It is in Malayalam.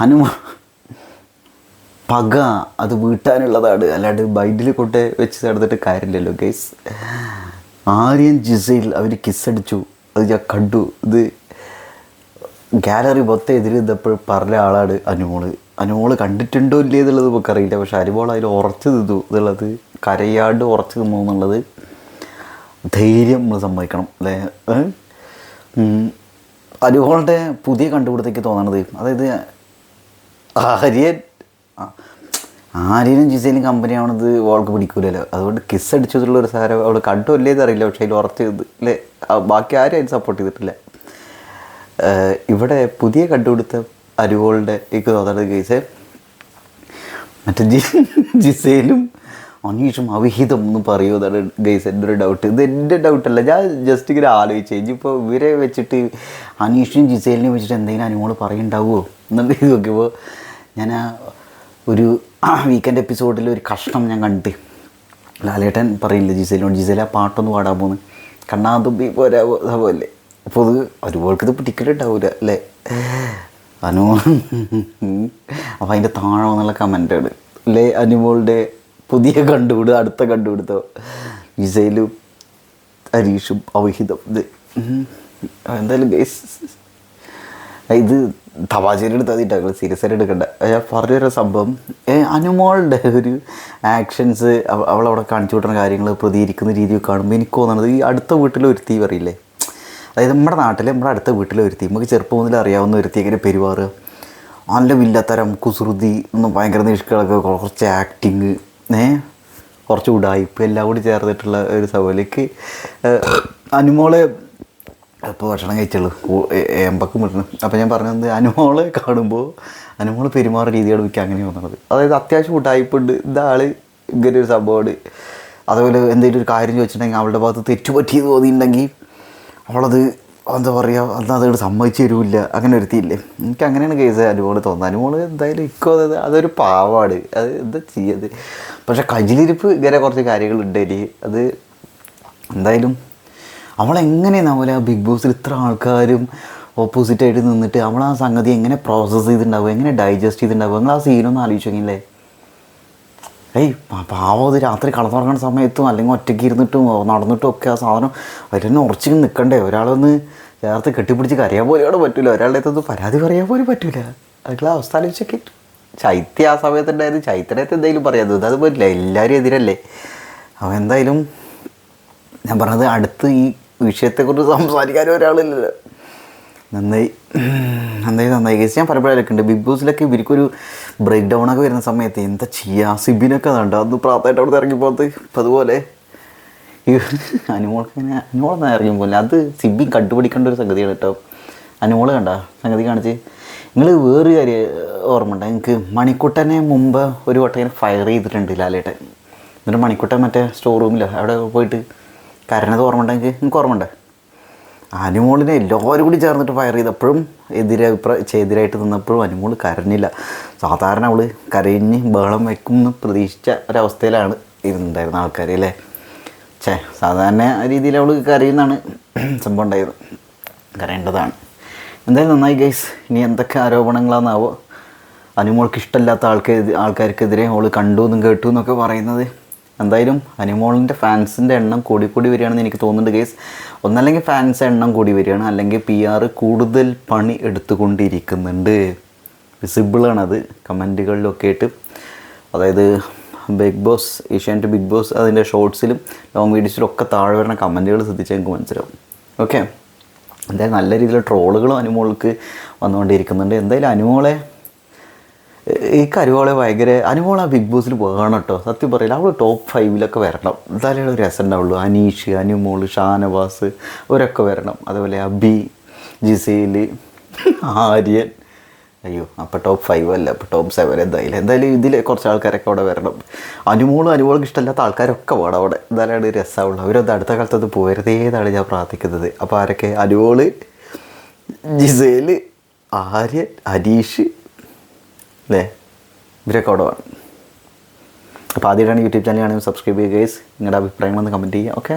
ഹനുമാൻ പക അത് വീട്ടാനുള്ളതാണ്. അല്ലാണ്ട് ബൈഡിൽ കൊണ്ട് വെച്ച് നടന്നിട്ട് കാര്യമില്ലല്ലോ ഗൈസ് ആര്യൻ ജിസയിൽ അവർ കിസ്സടിച്ചു അത് ഞാൻ കണ്ടു. ഇത് ഗാലറി മൊത്തം എതിര് നിന്നപ്പോൾ പറഞ്ഞ ആളാണ് അനുമോൾ. അനുമോൾ കണ്ടിട്ടുണ്ടോ ഇല്ലേ എന്നുള്ളത് നമുക്കറിയില്ല. പക്ഷെ അനുമോൾ അതിൽ ഉറച്ചു നിന്നു എന്നുള്ളത് കരയാണ്ട് ഉറച്ചു നിന്നു എന്നുള്ളത് ധൈര്യം നമ്മൾ സമ്മതിക്കണം അല്ലേ. അനുമോളുടെ പുതിയ കണ്ടുപിടുത്തേക്ക് തോന്നണത് അതായത് ആര്യൻ. ആര്യനും ജിസയിലും കമ്പനി ആവണത് അവൾക്ക് പിടിക്കൂലല്ലോ. അതുകൊണ്ട് കിസ് അടിച്ചതുള്ള ഒരു സാരം അവൾ കണ്ടു ഇല്ലേന്ന് അറിയില്ല പക്ഷേ അതിൽ ഉറച്ച് അല്ലേ ബാക്കി ആരും അതിന് സപ്പോർട്ട് ചെയ്തിട്ടില്ല. ഇവിടെ പുതിയ കണ്ടുപിടുത്ത അരുവോളുടെ എനിക്ക് തോന്നുന്നത് കേസ്. മറ്റേ ജി ജിസയിലും അനീഷും അവിഹിതം എന്ന് പറയുമെന്നാണ് ഗൈസ് എന്റെ ഒരു ഡൗട്ട് ഇത് എന്റെ ഡൗട്ടല്ല ഞാൻ ജസ്റ്റ് ഇങ്ങനെ ആലോചിച്ചു. ഇനിയിപ്പോൾ ഇവരെ വെച്ചിട്ട് അനീഷിനും ജിസേലിനെയും വെച്ചിട്ട് എന്തെങ്കിലും അനുമോൾ പറയുണ്ടാവുമോ എന്നുള്ളത് നോക്കിയപ്പോൾ ഞാൻ ഒരു വീക്കെൻഡ് എപ്പിസോഡിൽ ഒരു കഷ്ണം ഞാൻ കണ്ട് ലാലേട്ടൻ പറയില്ല ജിസയിലോട് ജിസേല ആ പാട്ടൊന്ന് പാടാൻ പോകുന്നു കണ്ണാതുമ്പി പോരാ പോലെ. അപ്പോൾ അത് ഒരുപാൾക്ക് ഇത് പിടിക്കലുണ്ടാവില്ല അല്ലേ? അനു അപ്പോൾ അതിന്റെ താഴെ വന്നുള്ള കമന്റാണ് അല്ലേ അനുമോളുടെ പുതിയ കണ്ടുപിടുത്തം അടുത്ത കണ്ടുപിടുത്തോ. ജിസയിലും ഹരീഷും അവിഹിതം. എന്തായാലും ഗൈസ് ഇത് തവാചേരി എടുത്താൽ സീരിയസ് ആയിട്ട് എടുക്കണ്ട. ഞാൻ പറഞ്ഞൊരു സംഭവം അനുമോളുടെ ഒരു ആക്ഷൻസ് അവളവിടെ കാണിച്ചു വിട്ടുന്ന കാര്യങ്ങൾ പ്രതികരിക്കുന്ന രീതിയൊക്കെ കാണുമ്പോൾ എനിക്ക് തോന്നുന്നത് ഈ അടുത്ത വീട്ടിൽ ഒരുത്തി പറയില്ലേ? അതായത് നമ്മുടെ നാട്ടിൽ നമ്മുടെ അടുത്ത വീട്ടിൽ ഒരുത്തി നമുക്ക് ചെറുപ്പം മുതൽ അറിയാവുന്ന ഒരുത്തി എങ്ങനെ പെരുമാറുക? നല്ല വില്ലത്തരം കുസൃതി ഒന്നും ഭയങ്കര നിഷ്കളൊക്കെ കുറച്ച് ആക്ടിങ് ഏ കുറച്ച് ഉടായ്പ എല്ലാം കൂടി ചേർന്നിട്ടുള്ള ഒരു സഭയിലേക്ക് അനുമോളെ ഇപ്പോൾ ഭക്ഷണം കഴിച്ചുള്ളൂ. എമ്പക്കും വിട്ടണം അപ്പോൾ ഞാൻ പറഞ്ഞത് അനുമോളെ കാണുമ്പോൾ അനുമോൾ പെരുമാറുന്ന രീതിയാണ് എനിക്ക് അങ്ങനെ തോന്നുന്നത്. അതായത് അത്യാവശ്യം കൂട്ടായ്പുണ്ട് ഇതാൾ ഇങ്ങനെ ഒരു സംഭവമാണ്. അതുപോലെ എന്തെങ്കിലും ഒരു കാര്യം ചോദിച്ചിട്ടുണ്ടെങ്കിൽ അവളുടെ ഭാഗത്ത് തെറ്റുപറ്റിയത് തോന്നിയിട്ടുണ്ടെങ്കിൽ അവളത് എന്താ പറയുക അന്ന് അതോട് സമ്മതിച്ചു തരൂല്ല. അങ്ങനെ ഒരുത്തിയില്ലേ എനിക്ക് അങ്ങനെയാണ് കേസ് അനുമോൾ തോന്നുന്നത്. അനുമോൾ എന്തായാലും ഇക്കോ അത് അതൊരു പാവാണ്. അത് എന്താ ചെയ്യത് പക്ഷേ കജിലിരിപ്പ് ഇങ്ങനെ കുറച്ച് കാര്യങ്ങളുണ്ട് ഇനി. അത് എന്തായാലും അവളെങ്ങനെയാണാവില്ല ബിഗ് ബോസിൽ ഇത്ര ആൾക്കാരും ഓപ്പോസിറ്റായിട്ട് നിന്നിട്ട് അവൾ ആ സംഗതി എങ്ങനെ പ്രോസസ്സ് ചെയ്തിട്ടുണ്ടാവും? എങ്ങനെ ഡൈജസ്റ്റ് ചെയ്തിട്ടുണ്ടാവും? നിങ്ങൾ ആ സീനൊന്നും ആലോചിച്ചെങ്കിലേ ഏയ് പാവം അത് രാത്രി കടന്നുറങ്ങുന്ന സമയത്തും അല്ലെങ്കിൽ ഒറ്റയ്ക്ക് ഇരുന്നിട്ടും നടന്നിട്ടും ഒക്കെ ആ സാധനം അവരെന്നെ ഉറച്ചു നിൽക്കണ്ടേ ഒരാളൊന്ന് ചേർത്ത് കെട്ടിപ്പിടിച്ച് കരയാൻ പോലും അവിടെ പറ്റില്ല ഒരാളുടെ അടുത്തൊന്നും പരാതി പറയാൻ പോലും പറ്റില്ല അതിലുള്ള അവസ്ഥ ആലോചിച്ചൊക്കെ. ചൈത്യ ആ സമയത്തുണ്ടായത് ചൈത്രത്തെ എന്തെങ്കിലും പറയാത്തത് അത് പറ്റില്ല എല്ലാവരും എതിരല്ലേ? അവൻ എന്തായാലും ഞാൻ പറഞ്ഞത് അടുത്ത് ഈ വിഷയത്തെക്കുറിച്ച് സംസാരിക്കാൻ ഒരാളില്ലല്ലോ. നന്നായി. നന്നായി നന്നായി. കേസ് ഞാൻ പലപ്പോഴും ഉണ്ട് ബിഗ് ബോസിലൊക്കെ ഇവർക്കൊരു ബ്രേക്ക് ഡൗൺ ഒക്കെ വരുന്ന സമയത്ത് എന്താ ചെയ്യുക സിബിനൊക്കെ കണ്ടോ? അന്ന് പ്രാർത്ഥമായിട്ട് അവിടെ ഇറങ്ങിപ്പോകത്ത് ഇപ്പം അതുപോലെ. അനുമോൾക്ക് ഇങ്ങനെ അനുമോളൊന്നും ഇറങ്ങിപ്പോലെ അത് സിബി കണ്ടുപിടിക്കേണ്ട ഒരു സംഗതിയാണ് കേട്ടോ. അനുമോൾ കണ്ട? സംഗതി കാണിച്ച്. നിങ്ങൾ വേറൊരു കാര്യം ഓർമ്മ ഉണ്ടോ എനിക്ക് മണിക്കുട്ടനെ മുമ്പ് ഒരു വട്ടം ഇങ്ങനെ ഫയർ ചെയ്തിട്ടുണ്ട് ലാലേട്ടൻ. എന്നിട്ട് മണിക്കുട്ടൻ മറ്റേ സ്റ്റോർ റൂമിലോ അവിടെ പോയിട്ട് കരഞ്ഞത് ഓർമ്മ ഉണ്ടെങ്കിൽ നിങ്ങൾക്ക് ഓർമ്മ ഉണ്ടോ അനുമോളിനെ എല്ലാവരും കൂടി ചേർന്നിട്ട് ഫയർ ചെയ്തപ്പോഴും എതിരെ എതിരായിട്ട് നിന്നപ്പോഴും അനുമോൾ കരഞ്ഞില്ല. സാധാരണ അവൾ കരഞ്ഞ് ബഹളം വയ്ക്കും എന്ന് പ്രതീക്ഷിച്ച ഒരവസ്ഥയിലാണ് ഇരുന്നുണ്ടായിരുന്ന ആൾക്കാർ അല്ലേ? ഛേ സാധാരണ രീതിയിൽ അവൾ കരയുന്നതാണ് സംഭവം ഉണ്ടായത്. കരയേണ്ടതാണ്. എന്തായാലും നന്നായി ഗൈസ് ഇനി എന്തൊക്കെ ആരോപണങ്ങളാണെന്നാവോ അനുമോൾക്ക് ഇഷ്ടമല്ലാത്ത ആൾക്കാർ ആൾക്കാർക്കെതിരെ അവൾ കണ്ടു എന്നും കേട്ടു എന്നൊക്കെ പറയുന്നത് എന്തായാലും അനിമോളിന്റെ ഫാൻസിന്റെ എണ്ണം കൂടി കൂടി വരികയാണെന്ന് എനിക്ക് തോന്നുന്നുണ്ട് കേസ് ഒന്നല്ലെങ്കിൽ ഫാൻസ് എണ്ണം കൂടി വരികയാണ് അല്ലെങ്കിൽ പി ആർ കൂടുതൽ പണി എടുത്തുകൊണ്ടിരിക്കുന്നുണ്ട്. വിസിബിളാണത് കമന്റുകളിലൊക്കെ ആയിട്ട്. അതായത് Big Boss Asianet Big Boss അതിന്റെ ഷോർട്സിലും ലോങ് വീഡിയോസിലും ഒക്കെ താഴെ വരുന്ന കമന്റുകൾ ശ്രദ്ധിച്ചാൽ എനിക്ക് മനസ്സിലാവും. ഓക്കെ എന്തായാലും നല്ല രീതിയിലുള്ള ട്രോളുകളും അനുമോൾക്ക് വന്നുകൊണ്ടിരിക്കുന്നുണ്ട്. എന്തായാലും അനുമോളെ ഈ കരുവോളെ ഭയങ്കര അനുമോൾ ആ ബിഗ് ബോസിൽ വേണം കേട്ടോ. സത്യം പറയില്ല അവൾ ടോപ്പ് ഫൈവിലൊക്കെ വരണം. എന്തായാലും ഒരു രസം ഉണ്ടാവുള്ളൂ. അനീഷ് അനുമോൾ ഷാനവാസ് അവരൊക്കെ വരണം. അതുപോലെ അബി ജിസേൽ ആര്യൻ. അയ്യോ അപ്പോൾ ടോപ്പ് ഫൈവ് അല്ല അപ്പോൾ ടോപ്പ് സെവൻ എന്തായാലും. എന്തായാലും ഇതിൽ കുറച്ച് ആൾക്കാരൊക്കെ അവിടെ വരണം. അനുമോളും അനുമോൾക്ക് ഇഷ്ടമില്ലാത്ത ആൾക്കാരൊക്കെ വേണം അവിടെ. എന്തായാലും രസമുള്ളൂ അവരത് അടുത്ത കാലത്ത് അത് എന്നാണ് ഞാൻ പ്രാർത്ഥിക്കുന്നത്. അപ്പോൾ ആരൊക്കെ? അനുമോൾ ജിസേൽ ആര്യൻ അനീഷ് അല്ലേ ഇവരൊക്കെ അവിടെ അപ്പോൾ ആദ്യമായിട്ടാണ് യൂട്യൂബ് ചാനൽ ആണെങ്കിൽ സബ്സ്ക്രൈബ് ചെയ്യുക ഗൈസ് നിങ്ങളുടെ അഭിപ്രായങ്ങളൊന്ന് കമന്റ് ചെയ്യുക ഓക്കെ